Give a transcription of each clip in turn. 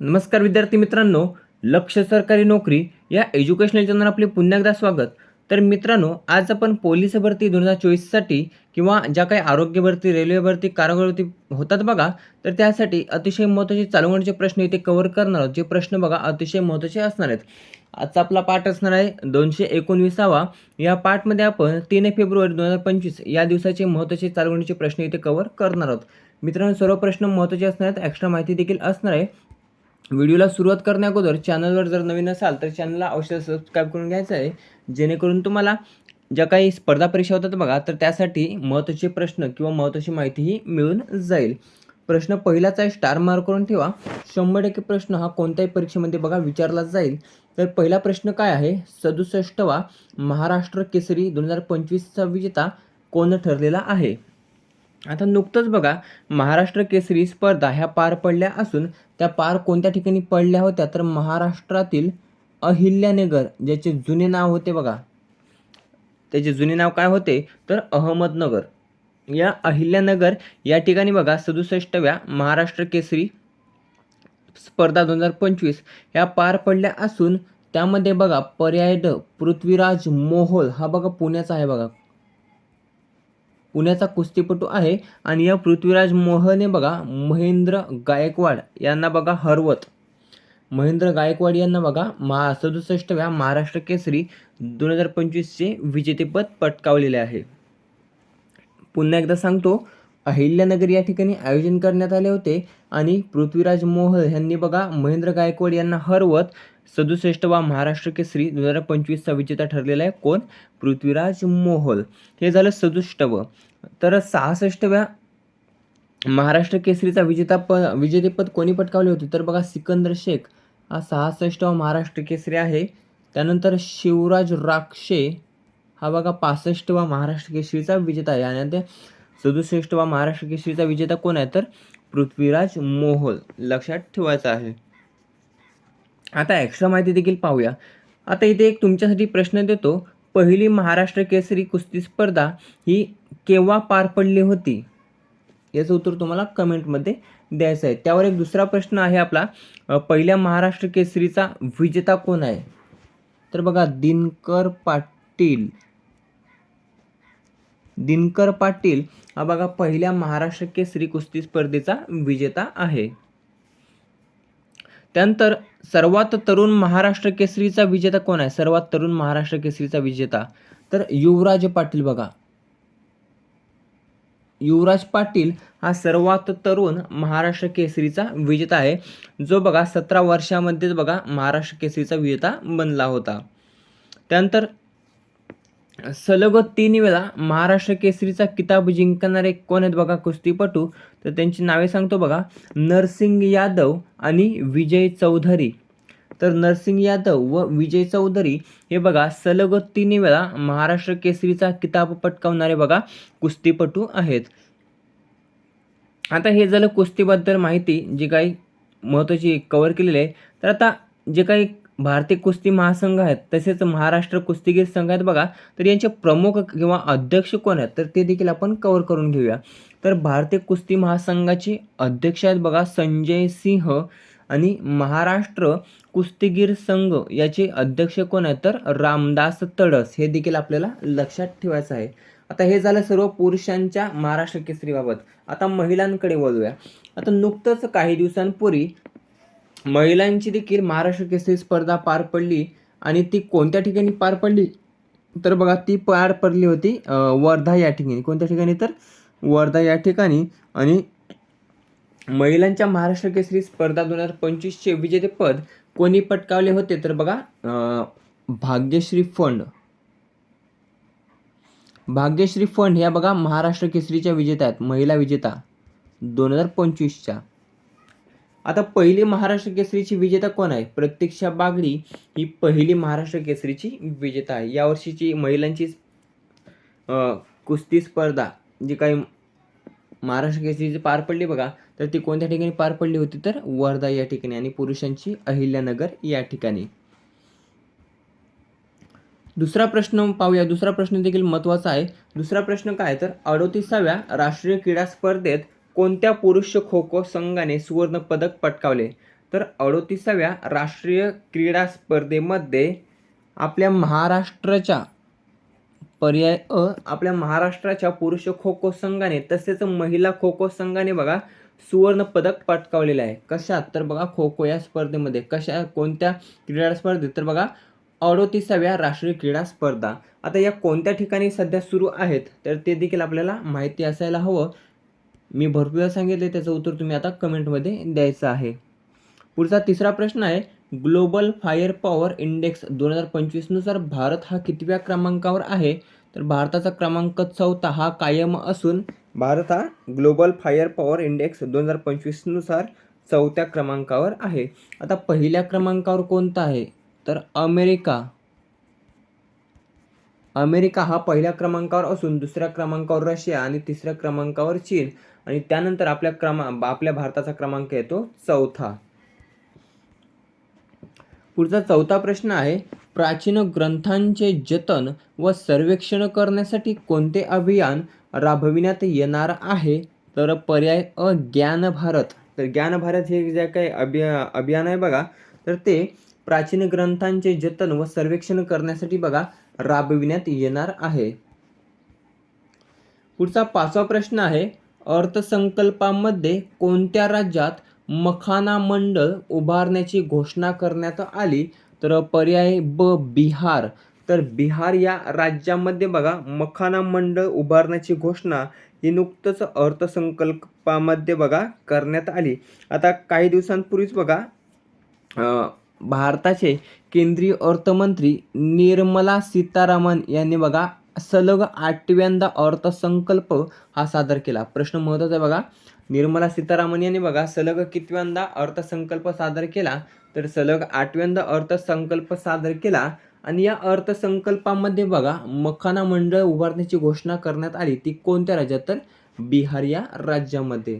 नमस्कार विद्यार्थी मित्रांनो लक्ष सरकारी नोकरी या एज्युकेशनल चॅनल आपले पुन्हा एकदा स्वागत. तर मित्रांनो आज आपण पोलीस भरती दोन हजार चोवीससाठी किंवा ज्या काही आरोग्य भरती रेल्वे भरती कारागृह भरती होतात बघा तर त्यासाठी अतिशय महत्त्वाचे चालवण्याचे प्रश्न इथे कव्हर करणार आहोत. जे प्रश्न बघा अतिशय महत्त्वाचे असणार आहेत. आजचा आपला पाठ असणार आहे दोनशे एकोणवीसावा. या पाठमध्ये आपण तीन फेब्रुवारी दोन हजार पंचवीस या दिवसाचे महत्त्वाचे चालवण्याचे प्रश्न इथे कव्हर करणार आहोत. मित्रांनो सर्व प्रश्न महत्त्वाचे असणार आहेत. एक्स्ट्रा माहिती देखील असणार आहे. व्हिडिओला सुरुवात करण्याअगोदर चॅनलवर जर नवीन असाल तर चॅनलला अवश्य सबस्क्राईब करून घ्यायचं आहे. जेणेकरून तुम्हाला ज्या काही स्पर्धा परीक्षा होतात बघा तर त्यासाठी महत्त्वाचे प्रश्न किंवा महत्त्वाची माहितीही मिळून जाईल. प्रश्न पहिलाच आहे स्टार मार्क करून ठेवा. शंभर टक्के प्रश्न हा कोणत्याही परीक्षेमध्ये बघा विचारला जाईल. तर पहिला प्रश्न काय आहे? सदुसष्टवा महाराष्ट्र केसरी दोन हजार पंचवीसचा विजेता कोण ठरलेला आहे? आता नुकतंच बघा महाराष्ट्र केसरी स्पर्धा ह्या पार पडल्या असून त्या पार कोणत्या ठिकाणी पडल्या होत्या तर महाराष्ट्रातील अहिल्यानगर ज्याचे जुने नाव होते बघा त्याचे जुने नाव काय होते तर अहमदनगर. या अहिल्यानगर या ठिकाणी बघा सदुसष्टव्या महाराष्ट्र केसरी स्पर्धा दोन हजार पंचवीस ह्या पार पडल्या असून त्यामध्ये बघा पर्याय ड पृथ्वीराज मोहोल हा बघा पुण्याचा आहे बघा. पुण्याचा कुस्तीपटू आहे. आणि या पृथ्वीराज मोहने बघा महेंद्र गायकवाड यांना बघा हरवत. महेंद्र गायकवाड यांना बघा महा सदुसष्टव्या महाराष्ट्र केसरी दोन हजार पंचवीसचे विजेतेपद पटकावलेले आहे. पुन्हा एकदा सांगतो अहिल्यानगर या ठिकाणी आयोजन करण्यात आले होते. आणि पृथ्वीराज मोहल यांनी बघा महेंद्र गायकवाड यांना हरवत सदुसष्टवा महाराष्ट्र केसरी दोन हजार पंचवीसचा विजेता ठरलेला आहे कोण? पृथ्वीराज मोहल हे झालं सदुष्टवं तर सहासष्टव्या महाराष्ट्र केसरीचा विजेता प विजेतेपद कोणी पटकावले होते? तर बघा सिकंदर शेख. हा सहासष्टवा महाराष्ट्र केसरी आहे. त्यानंतर शिवराज राक्षे. हा बघा पासष्टवा महाराष्ट्र केसरीचा विजेता आहे. आणि सदुसष्ट वा महाराष्ट्र केसरीचा विजेता कोण आहे? तर पृथ्वीराज मोहोल लक्षात ठेवायचं आहे. आता एक्स्ट्रा माहिती देखील पाहूया. आता इथे एक तुमच्यासाठी प्रश्न देतो. पहिली महाराष्ट्र केसरी कुस्ती स्पर्धा ही केव्हा पार पडली होती? याचं उत्तर तुम्हाला कमेंटमध्ये द्यायचं आहे. त्यावर एक दुसरा प्रश्न आहे आपला. पहिल्या महाराष्ट्र केसरीचा विजेता कोण आहे? तर बघा दिनकर पाटील. दिनकर पाटील हा बघा पहिल्या महाराष्ट्र केसरी कुस्ती स्पर्धेचा विजेता आहे. त्यानंतर सर्वात तरुण महाराष्ट्र केसरीचा विजेता कोण आहे? सर्वात तरुण महाराष्ट्र केसरीचा विजेता. तर युवराज पाटील बघा. युवराज पाटील हा सर्वात तरुण महाराष्ट्र केसरीचा विजेता आहे. जो बघा सतरा वर्षामध्येच बघा महाराष्ट्र केसरीचा विजेता बनला होता. त्यानंतर सलग तीन वेळा महाराष्ट्र केसरीचा किताब जिंकणारे कोण आहेत बघा कुस्तीपटू? तर त्यांची नावे सांगतो बघा. नरसिंग यादव आणि विजय चौधरी. तर नरसिंग यादव व विजय चौधरी हे बघा सलग तीन वेळा महाराष्ट्र केसरीचा किताब पटकावणारे बघा कुस्तीपटू आहेत. आता हे झालं कुस्तीबद्दल माहिती जी काही महत्त्वाची कवर केलेली आहे. तर आता जे काही भारतीय कुस्ती महासंघ आहेत तसेच महाराष्ट्र कुस्तीगीर संघ आहेत बघा तर यांचे प्रमुख किंवा अध्यक्ष कोण आहेत तर ते देखील आपण कवर करून घेऊया. तर भारतीय कुस्ती महासंघाचे अध्यक्ष आहेत बघा संजय सिंह आणि महाराष्ट्र कुस्तीगीर संघ याचे अध्यक्ष कोण आहेत तर रामदास तडस. हे देखील आपल्याला लक्षात ठेवायचं आहे. आता हे झालं सर्व पुरुषांच्या महाराष्ट्र केसरीबाबत. आता महिलांकडे वळूया. आता नुकतंच काही दिवसांपूर्वी महिलांची देखील महाराष्ट्र केसरी स्पर्धा पार पडली आणि ती कोणत्या ठिकाणी पार पडली? तर बघा ती पार पडली होती वर्धा या ठिकाणी. कोणत्या ठिकाणी तर? वर्धा या ठिकाणी. आणि महिलांच्या महाराष्ट्र केसरी स्पर्धा दोन हजार पंचवीसचे विजेतेपद कोणी पटकावले होते? तर बघा भाग्यश्री फंड. भाग्यश्री फंड ह्या बघा महाराष्ट्र केसरीच्या विजेत्या आहेत महिला विजेता दोन हजार पंचवीसच्या. आता पहिली महाराष्ट्र केसरीची विजेता कोण आहे? प्रत्यक्षा बागडी ही पहिली महाराष्ट्र केसरीची विजेता आहे. यावर्षीची महिलांची कुस्ती स्पर्धा जी काही महाराष्ट्र केसरीची पार पडली बघा तर ती कोणत्या ठिकाणी पार पडली होती? तर वर्धा या ठिकाणी आणि पुरुषांची अहिल्यानगर या ठिकाणी. दुसरा प्रश्न पाहूया. दुसरा प्रश्न देखील महत्त्वाचा आहे. दुसरा प्रश्न काय तर अडोतीसाव्या राष्ट्रीय क्रीडा स्पर्धेत कोणत्या पुरुष खो खो संघाने सुवर्णपदक पटकावले? तर अडोतीसाव्या राष्ट्रीय क्रीडा स्पर्धेमध्ये आपल्या महाराष्ट्राच्या पर्याय अ आपल्या महाराष्ट्राच्या पुरुष खो खो संघाने तसेच महिला खो खो संघाने बघा सुवर्णपदक पटकावलेलं आहे. कशात? तर बघा खो खो या स्पर्धेमध्ये. कशा कोणत्या क्रीडा स्पर्धेत? तर बघा अडोतीसाव्या राष्ट्रीय क्रीडा स्पर्धा. आता या कोणत्या ठिकाणी सध्या सुरू आहेत? तर ते देखील आपल्याला माहिती असायला हवं. मी भरपूर सांगितले त्याचं उत्तर तुम्ही आता कमेंटमध्ये द्यायचं आहे. पुढचा तिसरा प्रश्न आहे ग्लोबल फायर पॉवर इंडेक्स दोन हजार पंचवीसनुसार भारत हा कितव्या क्रमांकावर आहे? तर भारताचा क्रमांक चौथा हा कायम असून भारत हा ग्लोबल फायर पॉवर इंडेक्स दोन हजार पंचवीसनुसार चौथ्या क्रमांकावर आहे. आता पहिल्या क्रमांकावर कोणता आहे? तर अमेरिका. अमेरिका हा पहिल्या क्रमांकावर असून दुसऱ्या क्रमांकावर रशिया आणि तिसऱ्या क्रमांकावर चीन. आणि त्यानंतर आपल्या क्रमा आपल्या भारताचा क्रमांक येतो चौथा. पुढचा चौथा प्रश्न आहे प्राचीन ग्रंथांचे जतन व सर्वेक्षण करण्यासाठी कोणते अभियान राबविण्यात येणार आहे? तर पर्याय अ ज्ञान भारत. तर ज्ञान भारत हे जे काही अभिया अभियान आहे बघा तर ते प्राचीन ग्रंथांचे जतन व सर्वेक्षण करण्यासाठी बघा राबविण्यात येणार आहे. पुढचा पाचवा प्रश्न आहे अर्थसंकल्पामध्ये कोणत्या राज्यात मखाना मंडळ उभारण्याची घोषणा करण्यात आली? तर पर्याय ब बिहार. तर बिहार या राज्यामध्ये बघा मखाना मंडळ उभारण्याची घोषणा ही नुकतंच अर्थसंकल्पामध्ये बघा करण्यात आली. आता काही दिवसांपूर्वीच बघा भारताचे केंद्रीय अर्थमंत्री निर्मला सीतारामन यांनी बघा सलग आठव्यांदा अर्थसंकल्प हा सादर केला. प्रश्न महत्त्वाचा आहे बघा. निर्मला सीतारामन यांनी बघा सलग कितव्यांदा अर्थसंकल्प सादर केला? तर सलग आठव्यांदा अर्थसंकल्प सादर केला आणि या अर्थसंकल्पामध्ये बघा मखाना मंडळ उभारण्याची घोषणा करण्यात आली ती कोणत्या राज्यात? तर बिहार या राज्यामध्ये.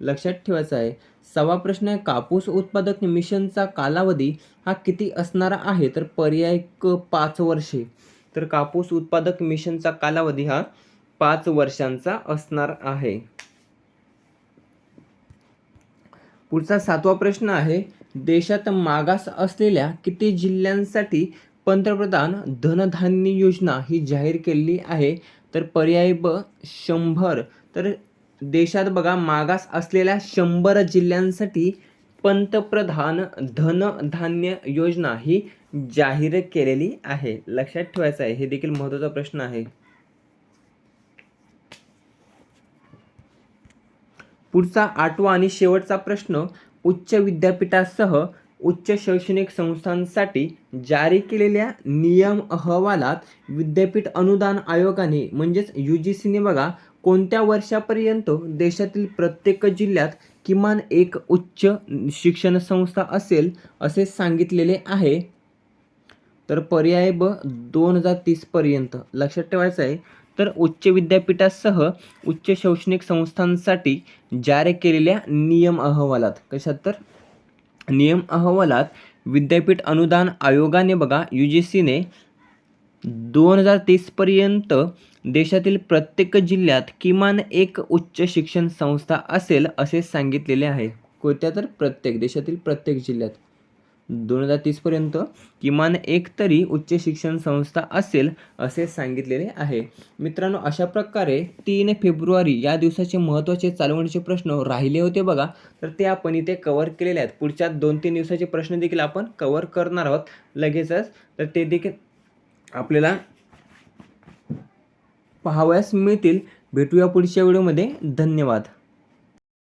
लक्षात ठेवायचं आहे. सवा प्रश्न आहे कापूस उत्पादक मिशनचा कालावधी हा किती असणारा आहे? तर पर्याय क पाच वर्षे. तर कापूस उत्पादक मिशनचा कालावधी हा पाच वर्षांचा असणार आहे. पुढचा सातवा प्रश्न आहे देशात मागास असलेल्या किती जिल्ह्यांसाठी पंतप्रधान धनधान्य योजना ही जाहीर केलेली आहे? तर पर्याय ब शंभर. तर देशात बघा मागास असलेल्या शंभर जिल्ह्यांसाठी पंतप्रधान धनधान्य योजना ही जाहीर केलेली आहे. लक्षात ठेवायचं आहे हे देखील महत्त्वाचा प्रश्न आहे. पुढचा आठवा आणि शेवटचा प्रश्न उच्च विद्यापीठासह उच्च शैक्षणिक संस्थांसाठी जारी केलेल्या नियम अहवालात विद्यापीठ अनुदान आयोगाने म्हणजेच यू जी सीने बघा कोणत्या वर्षापर्यंत देशातील प्रत्येक जिल्ह्यात किमान एक उच्च शिक्षण संस्था असेल असे सांगितलेले आहे? तर पर्याय ब दोन हजार तीसपर्यंत लक्षात ठेवायचं आहे. तर उच्च विद्यापीठासह उच्च शैक्षणिक संस्थांसाठी जारी केलेल्या नियम अहवालात कशात तर? नियम अहवालात विद्यापीठ अनुदान आयोगाने बघा यू जी सीने दोन हजार तीसपर्यंत देशातील प्रत्येक जिल्ह्यात किमान एक उच्च शिक्षण संस्था असेल असे सांगितलेले आहे. कोणत्या तर? प्रत्येक देशातील प्रत्येक जिल्ह्यात. दोन हजार तीसपर्यंत किमान एक तरी उच्च शिक्षण संस्था असेल असे सांगितलेले आहे. मित्रांनो अशा प्रकारे तीन फेब्रुवारी या दिवसाचे महत्त्वाचे चालवणीचे प्रश्न राहिले होते बघा. तर ते आपण इथे कवर केलेले आहेत. पुढच्या दोन तीन दिवसाचे प्रश्न देखील आपण कवर करणार आहोत. लगेचच. तर ते देखील आपल्याला पाहावयास मिळतील. भेटूया पुढच्या व्हिडिओमध्ये. धन्यवाद.